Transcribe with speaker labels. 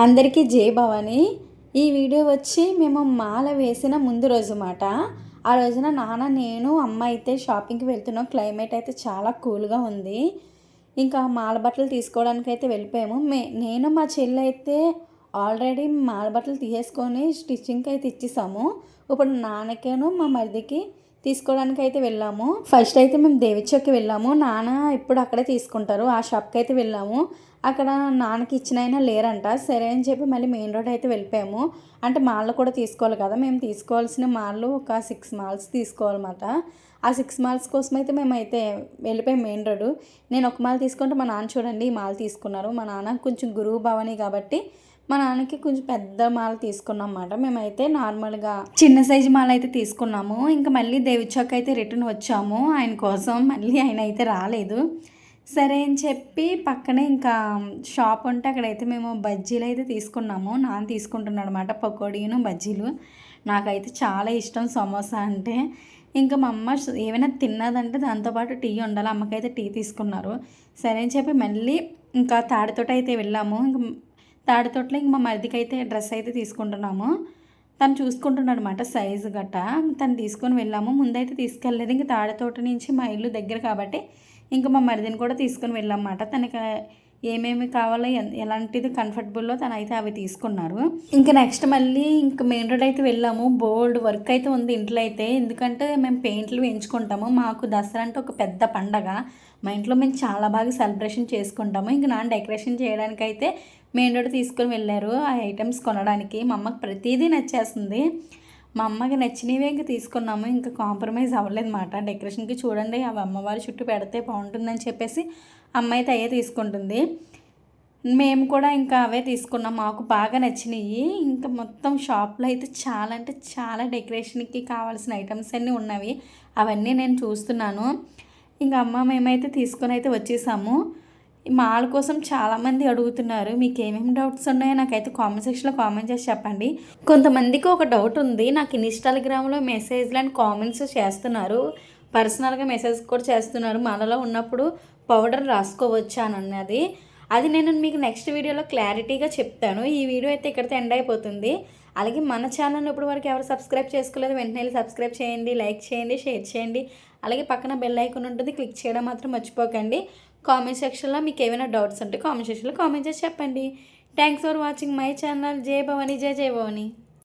Speaker 1: అందరికీ జై భవాని. ఈ వీడియో వచ్చి మేము మాల వేసిన ముందు రోజు మాట ఆ రోజున నాన్న నేను అమ్మ అయితే షాపింగ్కి వెళ్తున్నాం. క్లైమేట్ అయితే చాలా కూల్గా ఉంది. ఇంకా మాల బట్టలు తీసుకోవడానికి అయితే వెళ్ళిపోయాము. మే నేను మా చెల్లి అయితే ఆల్రెడీ మాల బట్టలు తీసేసుకొని స్టిచ్చింగ్కి అయితే ఇచ్చేసాము. ఇప్పుడు నాన్నకేను మా మరిదికి తీసుకోవడానికి అయితే వెళ్ళాము. ఫస్ట్ అయితే మేము దేవిచౌకి వెళ్ళాము. నాన్న ఇప్పుడు అక్కడే తీసుకుంటారు. ఆ షాప్కి అయితే వెళ్ళాము. అక్కడ నాన్నకి ఇచ్చిన అయినా లేరంట. సరే అని చెప్పి మళ్ళీ మెయిన్ రోడ్ అయితే వెళ్ళిపోయాము. అంటే మాల్లో కూడా తీసుకోవాలి కదా. మేము తీసుకోవాల్సిన మాల్లో ఒక సిక్స్ మాల్స్ తీసుకోవాలన్నమాట. ఆ సిక్స్ మాల్స్ కోసం అయితే మేమైతే వెళ్ళిపోయాం మెయిన్ రోడ్ నేను ఒక మాల్ తీసుకుంటే మా నాన్న చూడండి ఈ మాల్ తీసుకున్నారు. మా నాన్న కొంచెం గురువు భవని కాబట్టి మా నాన్నకి కొంచెం పెద్ద మాల తీసుకున్నాం అన్నమాట మేమైతే నార్మల్గా చిన్న సైజు మాల అయితే తీసుకున్నాము. ఇంకా మళ్ళీ దేవిచౌక్ అయితే రిటర్న్ వచ్చాము. ఆయన కోసం మళ్ళీ ఆయన అయితే రాలేదు. సరే అని చెప్పి పక్కనే ఇంకా షాప్ ఉంటే అక్కడైతే మేము బజ్జీలు అయితే తీసుకున్నాము. నాన్న తీసుకుంటున్నాడు అనమాట పకోడీను బజ్జీలు. నాకైతే చాలా ఇష్టం సమోసా అంటే. ఇంకా మా అమ్మ ఏమైనా తిన్నదంటే దాంతోపాటు టీ ఉండాలి. అమ్మకైతే టీ తీసుకున్నారు. సరే అని చెప్పి మళ్ళీ ఇంకా తాడితోట అయితే వెళ్ళాము. ఇంకా తాడితోటలో ఇంక మా మరిదికి అయితే డ్రెస్ అయితే తీసుకుంటున్నాము. తను చూసుకుంటున్నాడు అనమాట సైజు గట్ట. తను తీసుకొని వెళ్ళాము. ముందైతే తీసుకెళ్ళలేదు. ఇంక తాడితోట నుంచి మా ఇల్లు దగ్గర కాబట్టి ఇంకా మా మరిదిని కూడా తీసుకొని వెళ్ళామన్నమాట. తనకి ఏమేమి కావాలో ఎలాంటిది కంఫర్టబుల్లో తను అయితే అవి తీసుకున్నారు. ఇంకా నెక్స్ట్ మళ్ళీ ఇంకా మెయిన్ రోడ్ అయితే వెళ్ళాము. బోల్డ్ వర్క్ అయితే ఉంది ఇంట్లో అయితే. ఎందుకంటే మేము పెయింట్లు వేయించుకుంటాము. మాకు దసరా అంటే ఒక పెద్ద పండగ. మా ఇంట్లో మేము చాలా బాగా సెలబ్రేషన్ చేసుకుంటాము. ఇంకా నాన్న డెకరేషన్ చేయడానికి అయితే మెయిన్ రోడ్ తీసుకొని వెళ్ళారు. ఆ ఐటమ్స్ కొనడానికి మా అమ్మకి ప్రతిదీ నచ్చేస్తుంది. మా అమ్మకి నచ్చినవే ఇంకా తీసుకున్నాము. ఇంకా కాంప్రమైజ్ అవ్వలేదన్నమాట. డెకరేషన్కి చూడండి అవి అమ్మవారి చుట్టూ పెడితే బాగుంటుందని చెప్పేసి అమ్మ అయితే అయ్యే తీసుకుంటుంది. మేము కూడా ఇంకా అవే తీసుకున్నాం. మాకు బాగా నచ్చినాయి. ఇంకా మొత్తం షాప్లో అయితే చాలా అంటే చాలా డెకరేషన్కి కావాల్సిన ఐటమ్స్ అన్నీ ఉన్నవి. అవన్నీ నేను చూస్తున్నాను. ఇంకా అమ్మ మేమైతే తీసుకొని అయితే వచ్చేసాము. మాల కోసం చాలామంది అడుగుతున్నారు మీకు ఏమేమి డౌట్స్ ఉన్నాయో నాకైతే కామెంట్ సెక్షన్లో కామెంట్ చేసి చెప్పండి. కొంతమందికి ఒక డౌట్ ఉంది నాకు ఇన్స్టాగ్రామ్లో మెసేజ్లు అండ్ కామెంట్స్ చేస్తున్నారు పర్సనల్గా మెసేజ్ కూడా చేస్తున్నారు మాలలో ఉన్నప్పుడు పౌడర్ రాసుకోవచ్చా? అని అన్నది. అది నేను మీకు నెక్స్ట్ వీడియోలో క్లారిటీగా చెప్తాను. ఈ వీడియో అయితే ఇక్కడితో ఎండ్ అయిపోతుంది. అలాగే మన ఛానల్ ఇప్పుడు వరకు ఎవరు సబ్స్క్రైబ్ చేసుకోలేదు వెంటనే సబ్స్క్రైబ్ చేయండి లైక్ చేయండి షేర్ చేయండి. అలాగే పక్కన బెల్ ఐకాన్ ఉంటుంది క్లిక్ చేయడం మాత్రం మర్చిపోకండి. కామెంట్ సెక్షన్లో మీకు ఏమైనా డౌట్స్ ఉంటే కామెంట్ సెక్షన్లో కామెంట్ చేసి చెప్పండి. Thanks for watching my channel. జై భవానీ. జై జై భవానీ.